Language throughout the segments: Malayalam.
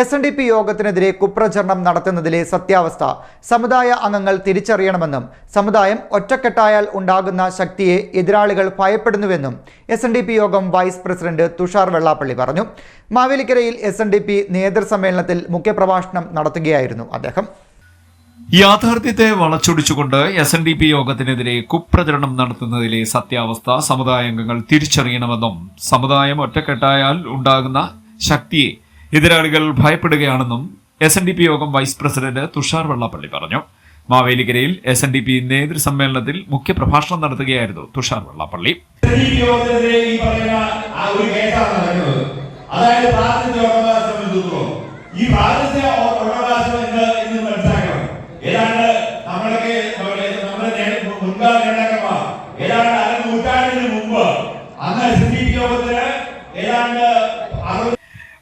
എസ് എൻ ഡി പി യോഗത്തിനെതിരെ കുപ്രചരണം നടത്തുന്നതിലെ സത്യാവസ്ഥ സമുദായ അംഗങ്ങൾ തിരിച്ചറിയണമെന്നും സമുദായം ഒറ്റക്കെട്ടായാൽ ഉണ്ടാകുന്ന ശക്തിയെ എതിരാളികൾ ഭയപ്പെടുന്നുവെന്നും എസ് എൻ ഡി പി യോഗം വൈസ് പ്രസിഡന്റ് തുഷാർ വെള്ളാപ്പള്ളി പറഞ്ഞു. മാവേലിക്കരയിൽ എസ് എൻ ഡി പി നേതൃസമ്മേളനത്തിൽ മുഖ്യപ്രഭാഷണം നടത്തുകയായിരുന്നു അദ്ദേഹം. യാഥാർത്ഥ്യത്തെ വളച്ചൊടിച്ചുകൊണ്ട് എസ് എൻ ഡി പി യോഗത്തിനെതിരെ കുപ്രചരണം നടത്തുന്നതിലെ സത്യാവസ്ഥ സമുദായ അംഗങ്ങൾ തിരിച്ചറിയണമെന്നും സമുദായം ഒറ്റക്കെട്ടായാൽ ഉണ്ടാകുന്ന ശക്തിയെ എതിരാളികൾ ഭയപ്പെടുകയാണെന്നും എസ് എൻ ഡി പി യോഗം വൈസ് പ്രസിഡന്റ് തുഷാർ വെള്ളാപ്പള്ളി പറഞ്ഞു. മാവേലിക്കരയിൽ എസ് എൻ ഡി പി നേതൃസമ്മേളനത്തിൽ മുഖ്യപ്രഭാഷണം നടത്തുകയായിരുന്നു തുഷാർ വെള്ളാപ്പള്ളി. അതായത് ഈ അന്ന് എസ് ഡി പി യോഗത്തിന് ഏതാണ്ട്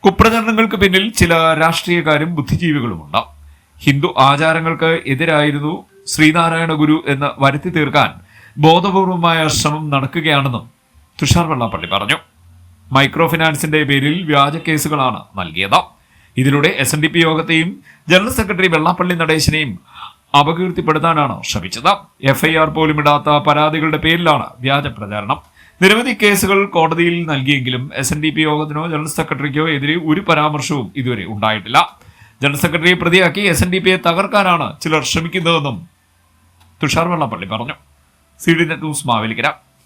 കുപ്രചരണങ്ങൾക്ക് പിന്നിൽ ചില രാഷ്ട്രീയക്കാരും ബുദ്ധിജീവികളുമുണ്ട് ഹിന്ദു ആചാരങ്ങൾക്ക് എതിരായിരുന്നു ശ്രീനാരായണ ഗുരു എന്ന് വരുത്തി തീർക്കാൻ ബോധപൂർവമായ ശ്രമം നടക്കുകയാണെന്നും തുഷാർ വെള്ളാപ്പള്ളി പറഞ്ഞു. മൈക്രോ ഫിനാൻസിന്റെ പേരിൽ വ്യാജ കേസുകളാണ് നൽകിയത്. ഇതിലൂടെ എസ് എൻ ഡി പി യോഗത്തെയും ജനറൽ സെക്രട്ടറി വെള്ളാപ്പള്ളി നടേശനെയും അപകീർത്തിപ്പെടുത്താനാണ് ശ്രമിച്ചത്. എഫ്ഐആർ പോലും ഇടാത്ത പരാതികളുടെ പേരിലാണ് വ്യാജ പ്രചാരണം. നിരവധി കേസുകൾ കോടതിയിൽ നൽകിയെങ്കിലും എസ് എൻ ഡി പി യോഗത്തിനോ ജനറൽ സെക്രട്ടറിക്കോ എതിരെ ഒരു പരാമർശവും ഇതുവരെ ഉണ്ടായിട്ടില്ല. ജനറൽ സെക്രട്ടറിയെ പ്രതിയാക്കി എസ് എൻ ഡി പിയെ തകർക്കാനാണ് ചിലർ ശ്രമിക്കുന്നതെന്നും തുഷാർ വെള്ളപ്പള്ളി പറഞ്ഞു. C D news Mavelikkara.